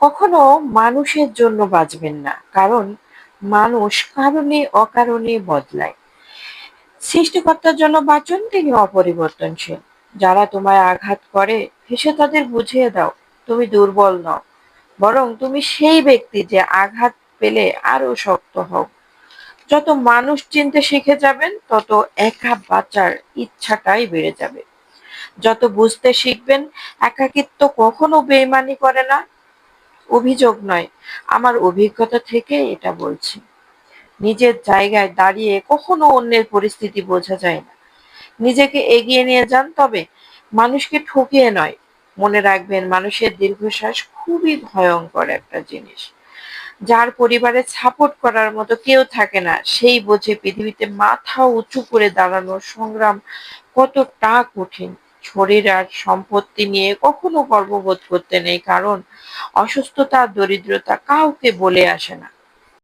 কখনো মানুষের জন্য বাঁচবেন না, কারণ মানুষ কারণে অকারণে বদলায়। সৃষ্টিকর্তার জন্য বাঁচুন, তিনি অপরিবর্তনশীল। যারা তোমায় আঘাত করে হেসে তাদের বুঝিয়ে দাও, তুমি দুর্বল নও। বরং তুমি সেই ব্যক্তি যে আঘাত পেলে আরও শক্ত হও। যত মানুষ চিনতে শিখে যাবেন, তত একা বাঁচার ইচ্ছাটাই বেড়ে যাবে। যত বুঝতে শিখবেন, একাকিত্ব কখনো বেইমানি করে না। অভিযোগ নয়, আমার অভিজ্ঞতা থেকে এটা বলছি। নিজের জায়গায় দাঁড়িয়ে কখনো অন্যের পরিস্থিতি বোঝা যায় না। নিজেকে এগিয়ে নিয়ে যান, তবে মানুষকে ঠকিয়ে নয়। মনে রাখবেন, মানুষের দীর্ঘশ্বাস খুবই ভয়ঙ্কর একটা জিনিস। যার পরিবারে সাপোর্ট করার মতো কেউ থাকে না, সেই বোঝে পৃথিবীতে মাথা উঁচু করে দাঁড়ানোর সংগ্রাম কতটা কঠিন। শরীর আর সম্পত্তি নিয়ে কখনো গর্ববোধ করতে নেই, কারণ অসুস্থতা দরিদ্রতা কাউকে বলে আসে না।